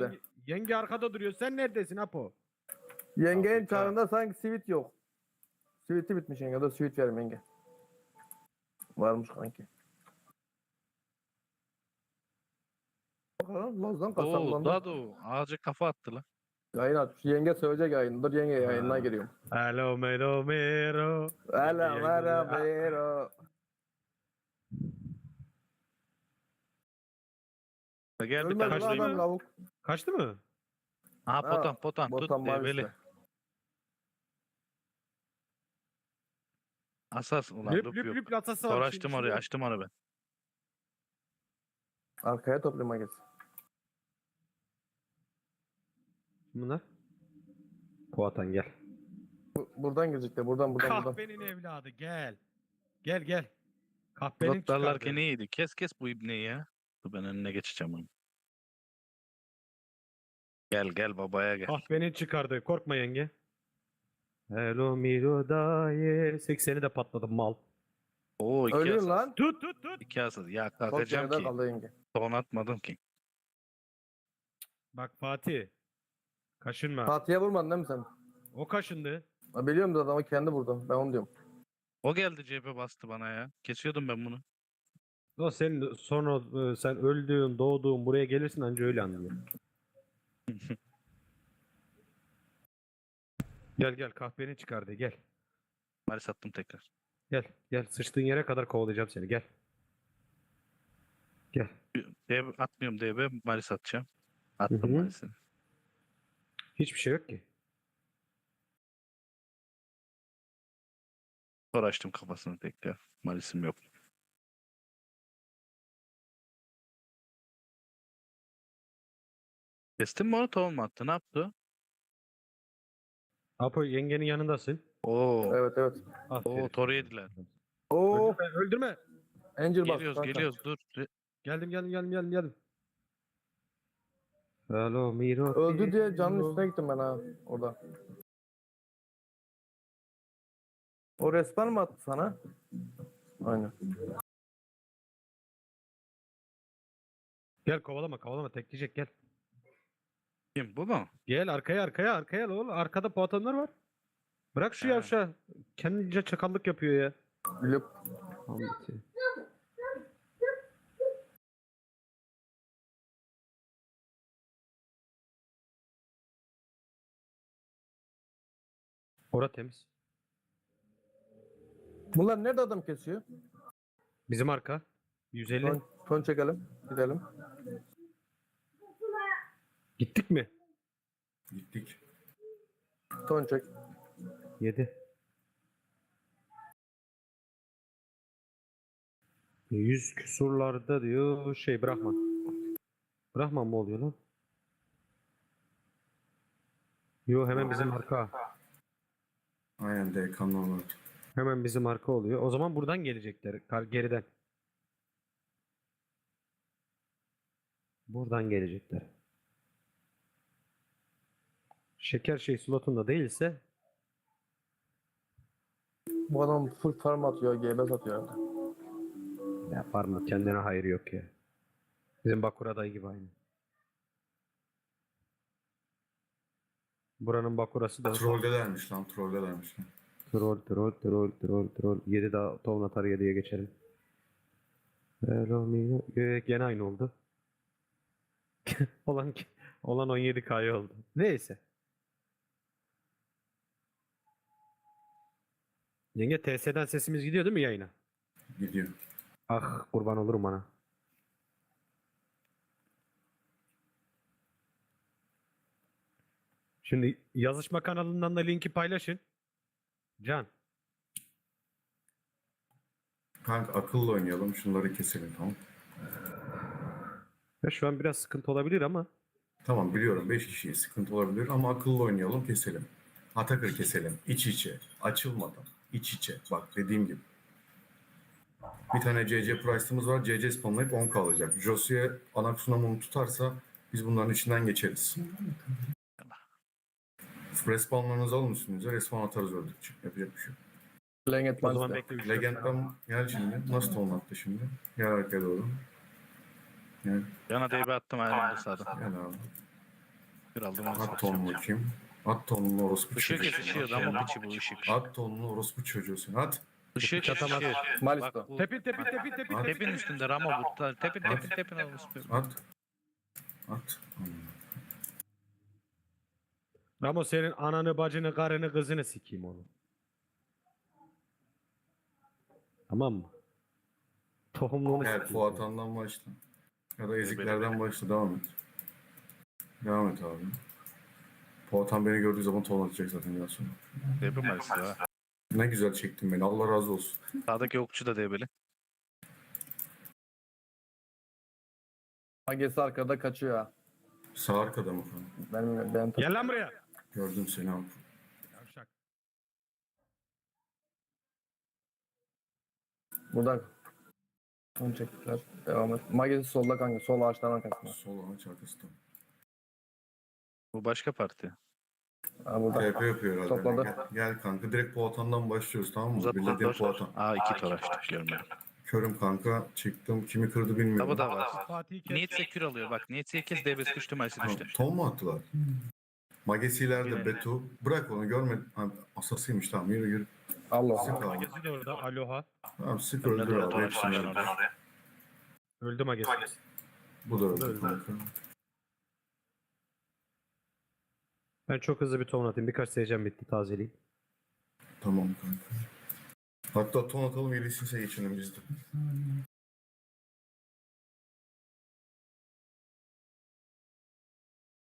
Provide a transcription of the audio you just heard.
bekle. Yenge, yenge arkada duruyor. Sen neredesin Apo? Yengenin Afrika. çağında sanki sivit yok. Siviti bitmiş yenge. Dur sivit verim yenge. Varmış kanki. Bakalım Loz'dan Oo, kasaplandı. Dado ağaca kafa attı lan. Yayın aç. Yenge söyleyecek yayın. Dur yenge yayınına giriyorum. Alo mero mero. Hala Yenge- merhaba. Gel bir Ölmedi tane lan Kaçtı adam lavuk. Kaçtı mı? Aha Ha, potan potan tut Botan debeli. maalesef. Asas ulan Lüp lüp lüp yok. lüp latası var. Sonra açtım orayı açtım orayı ben. Arkaya toplama git. Bunlar. Poatan gel. Bu- Buradan girecekler. Buradan buradan buradan. Kahvenin evladı gel. Gel gel. Kahvenin darlarken çıkardı. iyiydi. Kes kes bu ibneyi ya. Dur ben önüne geçeceğim onu. Gel gel babaya gel. Kahvenin çıkardı. Korkma yenge. Hello miro daye. 80'i de patladı mal. Oo iki Ölüyor asas. lan. Tut tut tut. İki asas. Ya Çok kalkacağım geride ki. kaldı yenge. Son atmadım ki. Bak Fatih. Kaşınma. Fatih'e vurmadın değil mi sen? o kaşındı. Ha, biliyorum da adamı kendi vurdu. Ben onu diyorum. O geldi cebe bastı bana ya. Kesiyordum ben bunu. O senin sonra e, sen öldüğün, doğduğun buraya gelirsin anca öyle anlıyor. Gel gel kahveni çıkardı gel. Maris attım tekrar. Gel gel sıçtığın yere kadar kovalayacağım seni gel. Gel. DB, atmıyorum DB. Maris atacağım. Attım Hı hı. Maris'i. Hiçbir şey yok ki. Sonra açtım kafasını tekrar. Maris'im yok. Kestin mi onu tamam mı attı? Ne yaptı? Apo yengenin yanındasın. Oo. Evet evet. Aferin. Oo toru yediler. Oo. Öldürme, öldürme. Angel bas. Geliyoruz kanka. geliyoruz dur. Geldim geldim geldim geldim geldim. Hello Miro. Öldü diye canın üstüne gittim ben ha. Orada. O resmen mi attı sana? Aynen. Gel kovalama kovalama tekleyecek gel. Kim bu mu? Gel arkaya arkaya arkaya oğlum. Arkada poatanlar var. Bırak şu Ha. yavşağı. Kendince çakallık yapıyor ya. Lüp. Ora temiz. Bunlar nerede adam kesiyor? Bizim arka. 150. Ton, ton çekelim. Gidelim. Gittik mi? Gittik. Ton çek. 7. 100 küsurlarda diyor şey Brahman. Brahman mı oluyor lan? Yo hemen bizim arka. Aynen DK'nın olurdu. Hemen bizim arka oluyor. O zaman buradan gelecekler. kar- Geriden. Buradan gelecekler. Şeker şey slotunda değilse Bu adam full farm atıyor. GB satıyor. herhalde. yapar mı? Kendine hayır yok ya. Bizim Bakura dayı gibi aynı. Buranın Bakurası da Troldelermiş lan troldelermiş. lan. troll troll troll troll troll. 7 daha tohum atar 7'ye geçelim. Hello me. Ee, Gene aynı oldu. olan olan 17 K oldu. Neyse. Yenge TS'den sesimiz gidiyor değil mi yayına? Gidiyor. Ah kurban olurum bana. Şimdi yazışma kanalından da linki paylaşın. Can. Kanka akıllı oynayalım şunları keselim tamam. Ya şu an biraz sıkıntı olabilir ama Tamam biliyorum 5 kişiye sıkıntı olabilir ama akıllı oynayalım keselim. Atakır keselim iç içe açılmadan iç içe bak dediğim gibi. Bir tane CC Price'ımız var. CC spamlayıp 10 kalacak. Josué Anaxunam'ı tutarsa biz bunların içinden geçeriz. Respawnlarınızı alın üstünüze. Respawn atarız öldükçe. Yapacak bir şey yok. O zaman Manchester. bekle. Legend'den gel şimdi. Nasıl ton attı şimdi? Gel arkaya doğru. Gel, Yana DB attım aynen sağda. gel abi. Bir aldım onu At satacağım. bakayım. At tonunu orospu Işığı çocuğu. kesişiyordu ama piçi bu ışık. At tonunu orospu çocuğu sen. At. Işığı kesişiyor. Malisto. Bak bu Tepin tepin tepin tepin. At. tepin üstünde Ramo bu. Tepin tepin tepin orospu. At. At. Ramo senin ananı, bacını, karını, kızını sikeyim onu. Tamam mı? Tohumluğunu Gel sikeyim. Fuatan'dan başla. Ya da eziklerden başla. Devam et. Devam et abi. Fuatan beni gördüğü zaman ton atacak zaten biraz sonra. Malisi ha. Ne güzel çektin beni. Allah razı olsun. Sağdaki okçu da DB'li. Magesi arkada kaçıyor ha. Sağ arkada mı falan? Benim, ben Gel lan buraya. Gördüm seni abi. Yavşak. burada. Onu çektiler. Devam et. Magesi solda kanka. Sol ağaçtan arkasında. Sol ağaç arkasında. Bu başka parti. Ha burada. TP yapıyor herhalde. Topladı. Gel, gel kanka. Direkt Poatan'dan başlıyoruz tamam mı? Tor var. Poatan. Aa iki tor açtık görmedim. Körüm kanka. Çıktım. Kimi kırdı bilmiyorum. Tabu da var. Fatih'i kes. Niyetse kür alıyor bak. Niyetse kez DB'si düştü Tamam, düştü. Ton mu attılar? Magesi'lerde Yine. Betu. Bırak onu görme. Ha, asasıymış tamam yürü yürü. Allah Sık Allah. Magesi de orada. Aloha. Tamam sık öldür abi. Hepsini öldür. Öldü Magesi. Bu da öldü Öldü. kanka. Ben çok hızlı bir ton atayım. Birkaç seyircem bitti tazeleyeyim. Tamam kanka. Hatta ton atalım yedisine geçelim biz de.